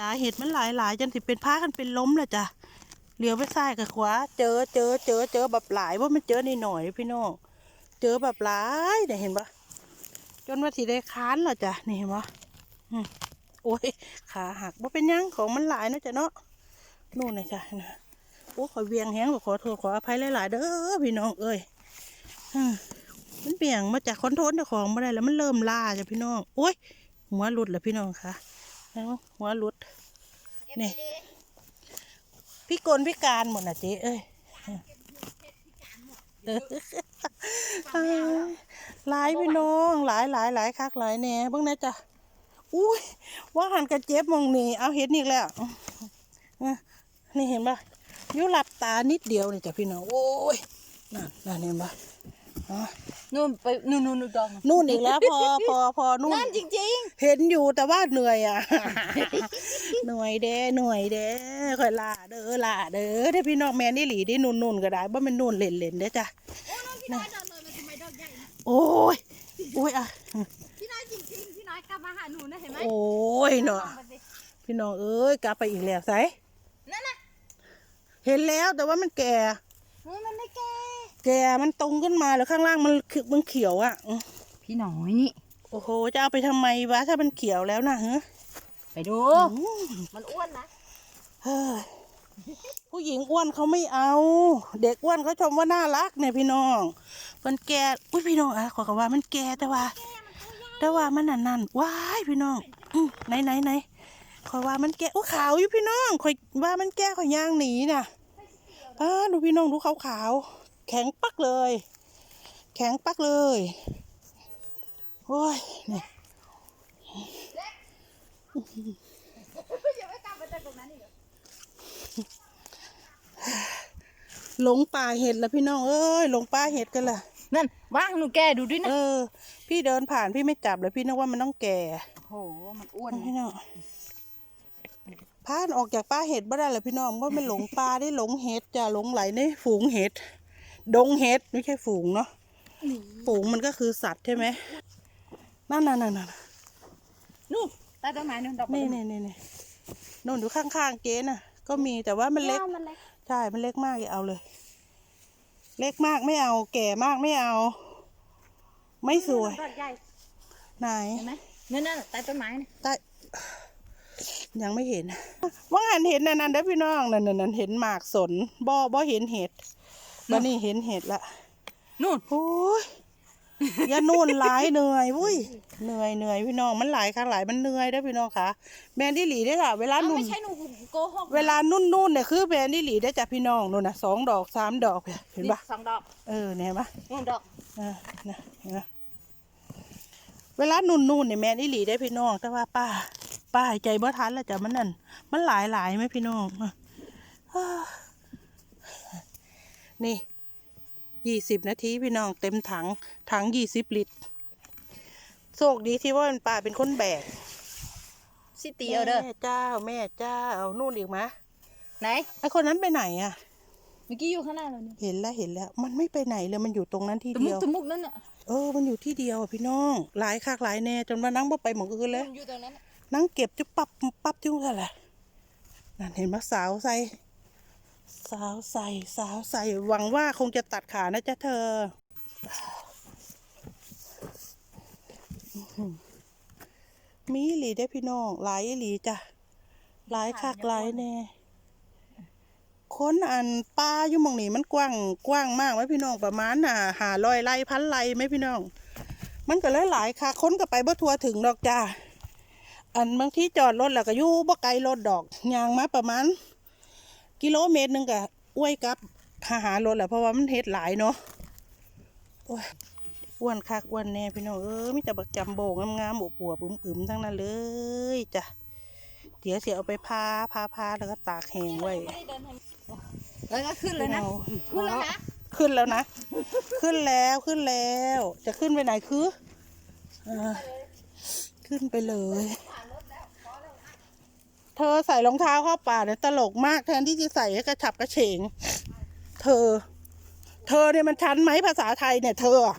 จ้าเห็ดมันหลายหลายๆจนสิเป็นผ้ากันเป็นล้มเลยจ้ะเหลียวไปซ้ายกับขวา เจอเจอเจอเจอแบบหลายว่ามันเจอในหน่อยพี่น้องเจอแบบหลายเนี่ยเห็นปะจนว่าสิได้ค้านแล้วจ้ะนี่เห็นปะอืมโอ้ยขาหักว่าเป็นยังของมันหลายนะจ้ะเนาะนู่นเลยจ้ะนะโอ้ขอเวียงแห้งขอโทษขออภัยหลายๆเด้อพี่น้องเอ้ยมมันเบี่ยงมาจากคอนโทรลเจ้าของมาได้แล้วมันเริ่มล่าจ้ะพี่น้องโอ้ยหัวหลุดแล้วพี่น้องค่ะ แล้วหัวหลุดนี่พี่กลพี่การหมดนะเจ๊เอ้ยเออหลายพี่น้องหลายหลายหลายคักหลายแหน่เบิ่งนะจ๊ะอุ้ยว่าหันกระเจ็บมองนี่เอาเห็นอีกแล้วเออนี่เห็นปะอยุหลับตานิดเดียวนี่จ้ะพี่น้องโอ้ยนั่นนั่นเห็นปะอ๋อ นู่นไปนู่นนู่นนู่นดองนู่นอีกแล้วพอพอพอนู่นนั่นจริงเห็นอยู่แต่ว่าเหนื่อยอะเหนื่อยเด้เหนื่อยเด้ค่อยลาเด้อลาเด้อเด้อพี่น้องแม่นี่หลีได้นุ่นนุ่นๆก็ได้บ่แม่นนุ่นเล่นเล่นๆเด้อจ้ะๆพี่น้อยเดินเลยมันทำไมดอกใหญ่โอ้ยโอ้ยอะพี่น้อยจริงๆพี่น้อยกลับมาหาหนูนะเห็นไหมโอ้ยเนาะพี่น้องเอ้ยกลับไปอีกแล้วไสนั่นน่ะเห็นแล้วแต่ว่ามันแก่เฮ้ย มันไม่แก่ แก่มันตรงขึ้นมาแล้วข้างล่างมันคือมันเขียวอะ พี่น้อยนี่ โอ้โห จะเอาไปทำไมวะถ้ามันเขียวแล้วนะฮะไปดู มันอ้วนนะเฮ้ยผู้หญิงอ้วนเขาไม่เอา เด็กอ้วนเขาชมว่าน่ารักเนี่ยพี่น้อง มันแก่อุ้ยพี่น้องอะขอกว่ามันแก่แต่ว่า แต่ว่ามันนั่นนั่นว้ายพี่น้องอืมไหนไหนไหนขอยว่ามันแก่อุ้ยขาวอยู่พี่น้องขอยว่ามันแก่ขอยย่างหนีน่ะ อ้าดูพี่น้องดูขาวขาวๆแข็งปักเลย แข็งปักเลยโอ้ยนี่อย่าไปกลับมาจากตรงนั้นอีกหลงป่าเห็ดแล้วพี่น้องเอ้ยหลงป่าเห็ดกันละนั่นว่างหนูแก่ดูด้วยนะเออ พี่เดินผ่านพี่ไม่จับเลยพี่นึกว่ามันต้องแก่โหมันอ้วนพี่น้อง พานออกจากป่าเห็ดบ่ได้เลยพี่น้องว่ามันหลงป่าได้หลงเห็ดจะหลงไหลในฝูงเห็ด ดงเห็ดไม่ใช่ฝูงเนาะฝูงมันก็คือสัตว์ใช่ไหมนั่นนั่นนั่นนั่นนู่นใต้ต้นไม้นู่นดอกนี่นี่นี่นี่นู่นอยู่ข้างๆเจ๊น่ะ ก็มีแต่ว่ามันเล็กมันเล็กใช่ มันเล็กมากอย่าเอาเลย เล็กมากไม่เอา แก่มากไม่เอา ไม่สวยดอกใหญ่ไหนเห็นไหมนั่นน่ะใต้ต้นไม้นะใต้ยังไม่เห็น ว่าหันเห็นนั่นนั่นเด้อพี่น้องนั่นนั่นนั่นเห็นหมากสนบ่บ่เห็นเห็ดบันนี้เห็นเห็ดละนู่นโอ้ยอย่านู่นหลายเหนื่อยวุ้ยเหนื่อยเหนื่อยพี่น้องมันหลายครั้งหลายมันเหนื่อยเด้อพี่น้องค่ะแมนที่หลีได้อค่ะเวลาเอานุ่นไม่ใช่หนูโกหกเวลานุ่นนุ่นเนี่ยคือแมนที่หลีได้อจากพี่น้องนู่นน่ะสองดอกสามดอกเนี่ยเห็นปะสองดอกเออเนี่ยเห็นปะนู่นดอกอ่านะนะเวลานุ่นนุ่นเนี่ยแม่นอีหลีได้พี่น้องแต่ว่าป้า ป้าหายใจบ่ทันแล้วจ้ะมันนั่นมันหลายหลายไหมพี่น้องอะอ่านี่ยี่สิบนาทีพี่น้องเต็มถัง ถังยี่สิบลิตรโชคดีที่ว่ามันป้าเป็นคนแบกสิตีเอาเด้อแม่เจ้าแม่เจ้าเอานู่นอีกไหมไหนไอคนนั้นไปไหนอะเมื่อกี้อยู่ข้างหน้าเราเนี่ยเห็นแล้วเห็นแล้ว มันไม่ไปไหนเลยมันอยู่ตรงนั้นที่ตะมุเดีกยวตะมุกนั่นน่ะเออมันอยู่ที่เดียวอะพี่น้องหลายคักหลายแน่จนว่านั่งบ่ไปหมองอื่นเลยอยู่ตรงนั้น นั่งเก็บจุ๊บปับปับจุ๊บอะไรนั่นเห็นไหมสาวใส่สาวใส่สาวใส่หวังว่าคงจะตัดขานะจ๊ะเธอ มีหลีได้พี่น้องหลายหลีจ้ะหลายคักหลายแน่ค้นอันป้าอยู่มองนี้มันกว้างกว้างมากไหมพี่น้องประมาณน่ะหาลอยไร่พันไร่ไหมพี่น้อง มันก็เลยหลายค่ะคนก็ไปบ่ทัวถึงดอกจ้า อันบางที่จอดรถแล้วก็อยู่บ่ไกลรถดอกยางมาประมาณ กิโลเมตรหนึงก็อ้วยกลับหาหารถแหละเพราะว่ามันเฮ็ดหลายเนาะโอ้ยอ้วนคักอ้วนแน่พี่น้องเออมีแต่บักจำโบงงามๆอวบๆอึมๆทั้งนั้นเลยจ้ะเดี๋ยวเสียเอาไปพาพาพาแล้วก็ตากแห้งไว้แล้วก็ขึ้นเลยนะเอาขึ้นแล้วนะขึ้นแล้วนะ ขึ้นแล้วขึ้นแล้ว จะขึ้นไปไหนคือเออขึ้นไปเลย เธอใส่รองเท้าเข้าป่าเนี่ยตลกมากแทนที่จะใส่ให้กระฉับกระเฉง เธอ เธอเนี่ยมันชันไหมภาษาไทยเนี่ย เธออะ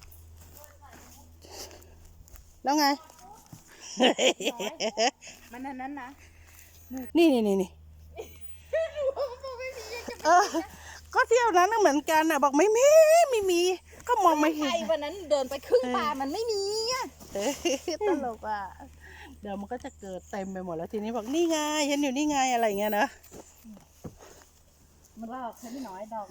แล้วไง มันนั้นนั้นนะ นี่นี่นี่นี่เออ ก็เที่ยวนั้นน่ะเหมือนกันน่ะ บอกไม่มีไม่มี ก็มองไม่เห็ไปนวันนั้นเดินไปครึ่งป่ามันไม่มีอะเอ้ยตลกอะ เดี๋ยวมันก็จะเกิดเต็มไปหมดแล้วทีนี้บอกนี่ไงฉันอยู่นี่ไงอะไรอย่างเงี้ยนะมันรอกฉันไม่น้อยดอก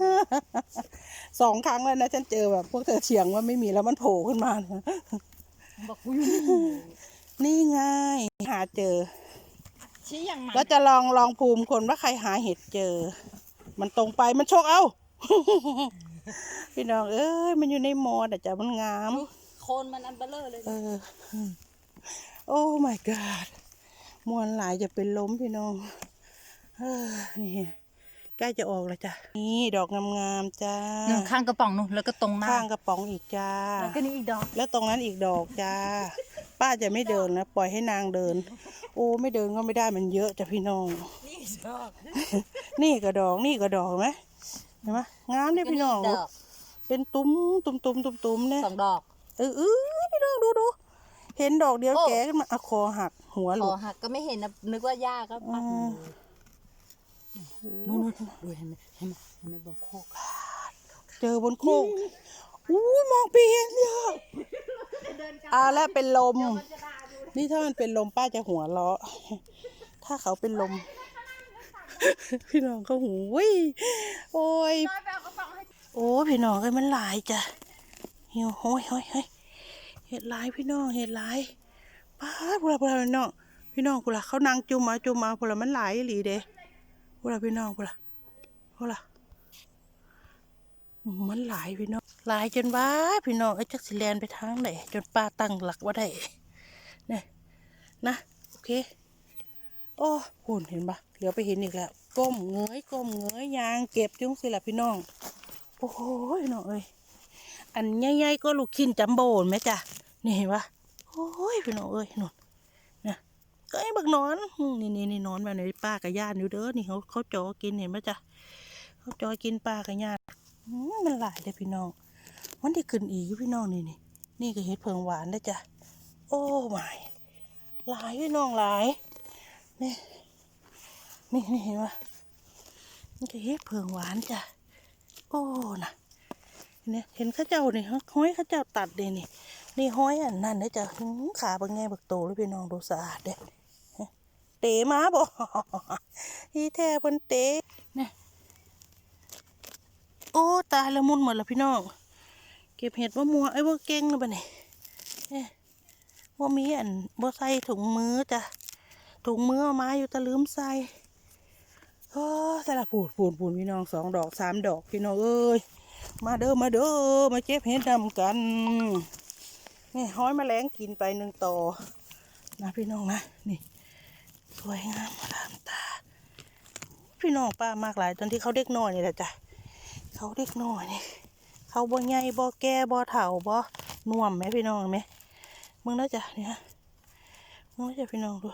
สองครั้งแล้วนะฉันเจอแบบพวกเธอเฉียงว่าไม่มีแล้วมันโผล่ขึ้นมาเนี่ยมันบอกกูอยู่นี่นี่ไงหาเจอชี้อย่างมันแล้วจะลองลองภูมิคนว่าใครหาเห็ดเจอ มันตรงไปมันโชคเอาพี่น้องเอ้ยมันอยู่ในมอดอะจ้ะมันงาม โคนมันอันเบลเลอร์เลยเออ โอ้ my god มวนหลายจะเป็นล้มพี่น้องเออนี่ใกล้จะออกแล้วจ้ะ นี่ดอกงามๆจ้าหนึ่งข้างกระป๋องนู่นแล้วก็ตรงหน้าข้างกระป๋องอีกจ้า แล้วก็นี่อีกดอก แล้วตรงนั้นอีกดอกจ้า ป้าจะไม่เดินนะปล่อยให้นางเดิน โอ้ไม่เดินก็ไม่ได้มันเยอะจ้ะพี่น้อง นี่ดอก นี่ก็ดอกนี่ก็ดอกเห็นไหมเห็นไหมงามเนี่ยพี่น้องดอกเป็นตุ้มตุ้มตุ้มตุ้มตุ้มเนี่ยสองดอกเออเออพี่น้องดูดู เห็นดอกเดียวโอ้ แกขึ้นมาอะคอหักหัวหคลุอดหักก็ไม่เห็นนะนึกว่าหญ้าก็ปักอืมนู่นนู่นดูเห็นไหมเห็นไหมเห็นไหมบอกโคกเจอบนโคกอู้มองไปเห็นเยอะอ่าแล้วเป็นลม นี่ถ้ามันเป็นลมป้าจะหัวเราะถ้าเขาเป็นลม พี่น้องเขาหูวิโอ้ย โอ้พี่น้องเอ้ยมันหลายจ้ะเหี่ยวโอ้ยโอ้ยเฮ้ย เห็ดลายพี่น้องเห็ดลายป้าพวกเราพวกเราพี่น้องพี่น้องพวกเราเขานั่งจุ่มมาจุ่มมาพวกเรามันหลายหลีเด้พวกเราพี่น้องพวกเราพวกเรามันหลายพี่น้องหลายจนว่าพี่น้องไอ้จักสิแลนไปทางไหนจนป้าตั้งหลักว่าได้เนี่ยนะโอเคโอ้หุ่นเห็นปะเหลือไปเห็นอีกแล้วก้มเงยก้มเงยยางเก็บจุงสิละพี่น้อง โอ้โหน้องเอ้ยอันใหญ่ๆก็ลูกชิ้นจัมโบ้เห็นไหมจ๊ะ นี่เห็นปะโอ้ยพี่น้องเอ้ยนู่นนะก็ไอ้บักนอน นี่นี่นี่นอนแบบนี้ป้ากับย่านอยู่เด้อ นี่เขาเขาจอกินเห็นไหมจ๊ะเขาจอกินป้ากับย่านอืมมันหลายเลยพี่น้อง มันได้ขึ้นอีกพี่น้องนี่นี่นี่ก็เห็ดเพิงหวานนะจ๊ะ โอ้ไม่หลายพี่น้องหลาย นี่ นี่นี่เห็นปะมันก็เฮ็ดเพิงหวานจ้ะ โอ้นะเนี่ยเห็นข้าเจ้านี่ห้อยข้าเจ้าตัดเดนี่ นี่ห้อยอันนั้นนะจ้ะหือขาบางแง่บักโตเลยพี่น้องดูสะอาดเด้เตะมาบ่อีแท้เพิ่นเตะเนี่ยโอ้ตายละมุนหมดแล้วพี่น้อง เก็บเห็ดว่ามัวไอ้ยว่าเก่งแล้วบัดนี้เนี่ยว่ามีอันบ่ใส่ถุงมือจ้ะถุงมือเอามาอยู่แตะลืมใส่โอ้ใส่ละปูดปูดปูดพี่น้องสองดอกสามดอกพี่น้องเอ้ยมาเด้อมาเด้อมาเจ็บเห็ดดำกัน นี่ห้อยแมลงกินไปหนึ่งต่อนะพี่น้องนะนี่ สวยงามตามตา พี่น้องป้ามากหลายตอนที่เขาเด็กน้อยนี่แหละจ้ะเขาเด็กน้อยนี่เขาบ่ใหญ่บ่แก่บ่เฒ่าบ่น่วมไหมพี่น้องไหมมึงน่าจะเนี่ยมึงน่าจะพี่น้องดู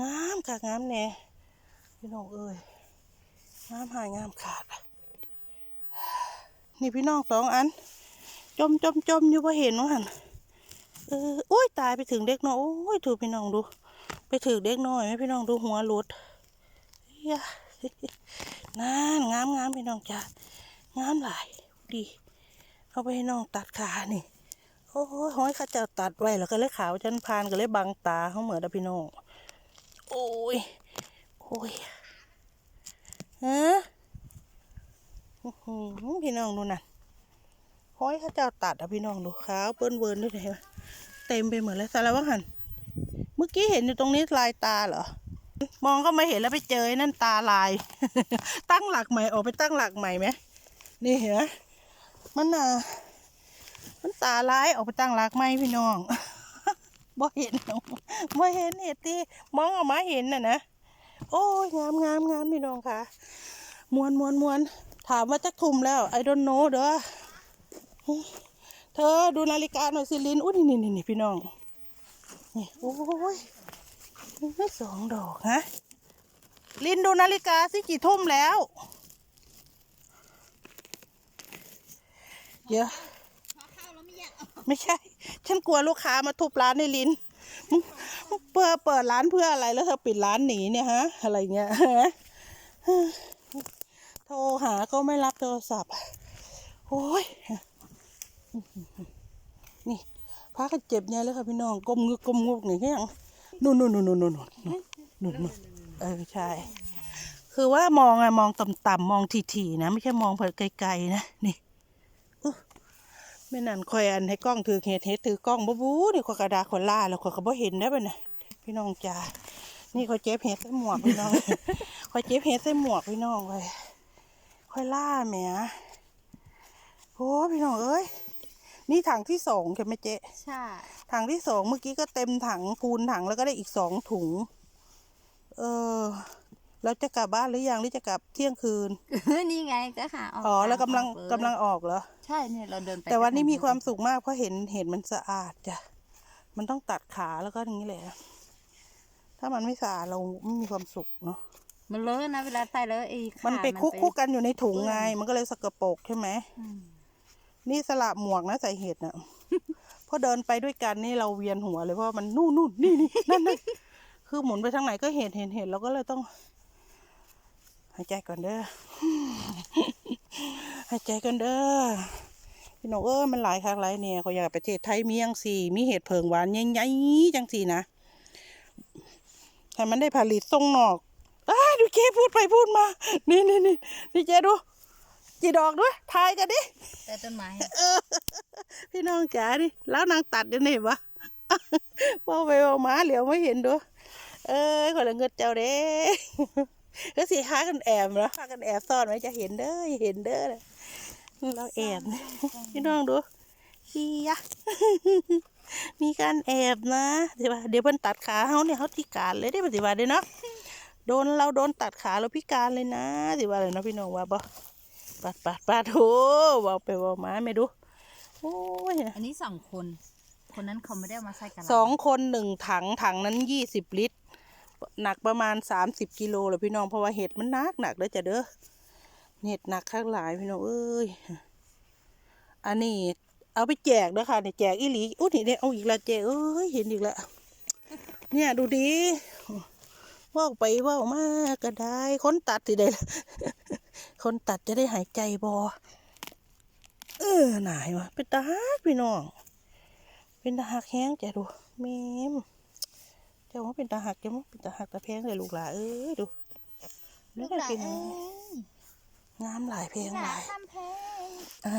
งามกากงามแน่พี่น้องเอ้ยงามหายงามขาดนี่พี่น้องสองอัน จมจมจมอยู่พอเห็นว่าหันเออโอ้ยตายไปถึงเด็กน้อยโอ้ยถูกพี่น้องดู ไปถึงเด็กน้อยไหมพี่น้องดูหัวหลุดเฮียงามงามงามพี่น้องจ้างามหลายดีเอาไปให้น้องตัดขานี่โอ้ยห้อยเข้าเจ้าตัดไว้แล้วก็เลยขาวจันพานก็เลยบังตาเขาเหมือนพี่น้องโอ้ยโอ้ยฮะอื้อหือพี่น้องดูนั่น ห้อยเข้าเจ้าตัดอะพี่น้องดูขาวเปิ้นเวิร์นด้วยเห็นไหมเต็มไปหมดเลยสารวัตรหันเมื่อกี้เห็นอยู่ตรงนี้ลายตาเหรอมองก็ไม่เห็นแล้วไปเจอนั่นตาลาย ตั้งหลักใหม่ออกไปตั้งหลักใหม่ไหมนี่เห็นไหมมันอะมันตาลายออกไปตั้งหลักใหม่พี่น้องบ่เห็นหรอกบ่เห็นเห็ดที่มองออกมาเห็นน่ะนะโอ้ยงามงามงามพี่น้องค่ะมวนมวนมวนถามว่าจะคุมแล้วไอ don't know เด้อ เธอดูนาฬิกาหน่อยสิลินอุ้ยนี่นี่นี่พี่น้อง นี่โอ้ยไม่สองดอกฮะลินดูนาฬิกาสิกี่ทุ่มแล้วเดี๋ยวไม่ใช่ ฉันกลัวลูกค้ามาทุบร้านในลินมึงเปิดเปิดร้านเพื่ออะไรแล้วเธอปิดร้านหนีเนี่ยฮะ อะไรเงี้ยฮะโทรหาก็ไม่รับโทรศัพท์ โอ้ย กันเจ็บใหญ่เลยค่ะพี่น้องก้มงึกก้มงุกนี่แห้งนู่นนู่นนู่นนู่นนู่นนู่นนู่นเออใช่ คือว่ามองไงมองต่ำๆมองถี่ๆนะ ไม่ใช่มองเผิดไกลๆนะนี่ไม่นั่นคอยอันให้กล้องถือเฮ็ดเฮ็ดถือกล้องบ๊บู๊นี่ขอกระดาขอล่าแล้วขอกระบอเห็นได้ป่ะนะพี่น้องจ้านี่เขาเจ็บเฮ็ดใส่หมวกพี่น้องเขาเจ็บเฮ็ดใส่หมวกพี่น้องเลยคอยล่าแหมโอ้พี่น้องเอ้ย นี่ถังที่สองใช่ไหมเจ๊ใช่ ถังที่สองเมื่อกี้ก็เต็มถังคูณถังแล้วก็ได้อีกสองถุง เออเราจะกลับบ้านหรือยังหรือจะกลับเที่ยงคืน นี่ไงก็หาออกอ๋อแล้วกำลังทาออกเยกำลังออกเหรอ ใช่เนี่ยเราเดินไป แต่วันนี้มีความก็สุขมากเพราะเห็นเห็นมันสะอาดจ้ะ มันต้องตัดขาแล้วก็อย่างนี้แหละ ถ้ามันไม่สะอาดเราไม่มีความสุขเนาะ มันเลอะนะเวลาใส่แล้วไอ้ขามันไปคุกคุกกันอยู่ในถุงไงเปื้อนมันก็เลยสกปรกใช่ไหมอืม นี่สลับหมวกนะใส่เห็ดน่ะพอเดินไปด้วยกันนี่เราเวียนหัวเลยเพราะมันนู่นนู่นนี่นี่นั่นนั่นคือหมุนไปทางไหนก็เห็นเห็นเห็นเราก็เลยต้องหายใจก่อนเด้อหายใจก่อนเด้อพี่น้องเอ้ยมันหลายครั้งหลายเนี่ยเขาอยากประเทศไทยมียังสี่ มีเห็ดเพิงหวานใหญ่ๆจังสี่นะให้มันได้ผลิตส่งนอกอ้าดูเจ๊พูดไปพูดมา นี่นี่นี่นี่เจ๊ดู จีดอกด้วยทายกันดิแต่ต้นไม้พี่น้องจ๋าดิแล้วนางตัดอยู่นี่วะว่าไปว่ามาเหลียวไม่เห็นดูเอ้ยคนละเงินเจ้าเด้ก็สิหากันแอบเหรอหากันแอบซ่อนไว้จะเห็นเด้อเห็นเด้อน่ะเราแอบพี่น้องดูเฮียมีการแอบนะเดี๋ยวว่าเดี๋ยวเพิ่นตัดขาเขาเนี่ยเขาพิการเลยได้ปฏิบัติเด้เนาะโดนเราโดนตัดขาเราพิการเลยนะสิว่าเลยเนาะพี่น้องว่าบ่ ปัดปัดปัดโหว่าไปว่ามาไม่ดูโอ้ยอันนี้สองคน คนนั้นเขาไม่ได้เอามาใส่กันสองคนหนึ่งถังถังนั้นยี่สิบลิตร หนักประมาณสามสิบกิโลเลยพี่น้องเพราะว่าเห็ดมันหนักหนักเลยจ้ะเด้อเห็ดหนักข้างหลายพี่น้องเอ้ยอันนี้เอาไปแจกเด้อค่ะเนี่ยแจกอีหลีอุ้ยนี่เนี่ยเอาอีกแล้วแจกเอ้ยเห็นอีกแล้วเนี่ยดูดิว่าวไปว่าวมาก็ได้คนตัดสิได้ คนตัดจะได้หายใจบอเออหนายวะเป็นตาฮักพี่น้อง เป็นตาหักแห้งจ้ะดูเมมเจ้าว่าเป็นตาหักเจ้าว่าเป็นตาหักตาแพงเลยลูกหลาเอ้ยดูลูนี่กก็หลานเป็นเอ้ยงามหลายเพลงหหลาลานยทำแพงอะ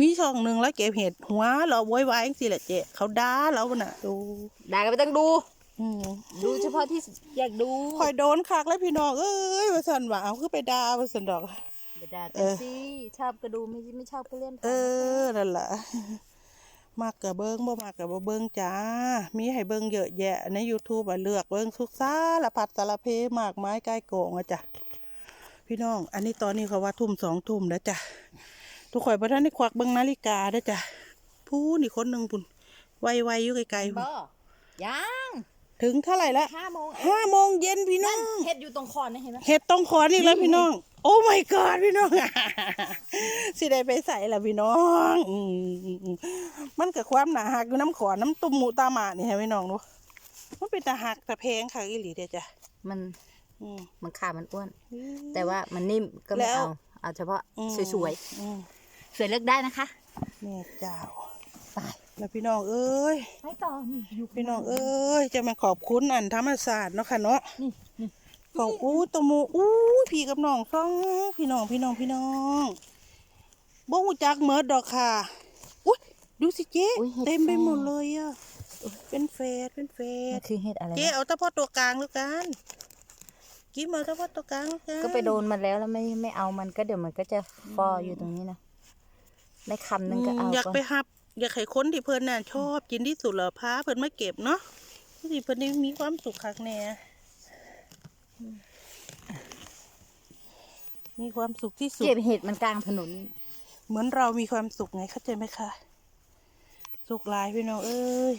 มีช่องหนึ่งแล้วเก็บเห็ดหัวเราโวยวายจังสิแหละเจ๊เขาด่าเราน่ะดูด่าก็ไม่ต้องดู อืมดูเฉพาะที่อยากดูคอยโดนคักแล้วพี่น้องเอ้ยว่าสันว่าเอาคือไปด่าว่าสันดอกเดี๋ยวด่าเอกันอสิชอบก็ดูไม่ไม่ชอบก็เล่นไปเออนั่นแหละมากกับเบิ้งบ่มากกับบ่เบิ้งจ้า มีให้เบิ้งเยอะแยะใน YouTube อะเลือกเบิ้งทุกสารพัดสารเพมากไม้ใกล้โกงอะจ้ะพี่น้อง อันนี้ตอนนี้เขาว่าทุ่มสองทุ่มแล้วจ้ะทุกข่อยบ่ทันได้ควักเบิ้งนาฬิกาเด้อจ้ะผู้นี่คนหนึ่งพุ่นไวๆอยู่ไกลๆพุ่นบ่ยัง ถึงเท่าไหร่ละห้าโมงเองห้าโมงเย็นพี่น้องเห็ดอยู่ตรงคอนนะเห็นไหมเห็ดต้องขอนอีกแล้วพี่น้อง โอ้ my god พี่น้องสิได้ไปใส่ละพี่น้องอืมมันกับความหนาหักอยู่น้ำขอนน้ำตุ่มหมูตาหมานี่ให้พี่น้องดูมันเป็นตาหักตาแพงค่ะอีหลีเดียจ้ะมันอืมมันขามันอ้วน แต่ว่ามันนิ่มก็แล้ไม่วเอาเอาเฉพาะอืมสวยอืมๆสวยเลือกได้นะคะแม่เจ้าไป แล้วพี่น้องเอ้ยไปต่อนี่อยู่พี่น้องเอ้ยจะมาขอบคุณอันธรรมศาสตร์เนาะค่ะเนาะนี่นี่ขอบอู้ตะโมอู้พี่กับน้องสองพี่น้องพี่น้องพี่น้องบ่หูจักเมิดดอกค่ะอุ้ยดูสิเจ๊อุ๊ยเห็ดเต็มไปแฝดหมดเลยอะเป็นเฟสเป็นเฟมัสนคือเห็ดอะไรเจ๊นะเอาเฉพาะตัวกลางแล้วกันกิ๊บเอาเฉพาะตัวกลางแล้วกันก็ไปโดนมันแล้วแล้วไม่ไม่เอามันก็เดี๋ยวมันก็จะฟออยู่ตรงนี้นะได้คำนึงก็เอาอืมอยากก่อนไปหับ อยากให้คนที่เพิ่นน่ะชอบกินที่สุดเหรอพาเพิ่นมาเก็บเนาะที่เพิ่นได้มีความสุขคักแน่มีความสุขที่สุด เก็บเห็ดมันกลางถนนนี่เหมือนเรามีความสุขไงเข้าใจไหมคะ สุขหลายพี่น้องเอ้ย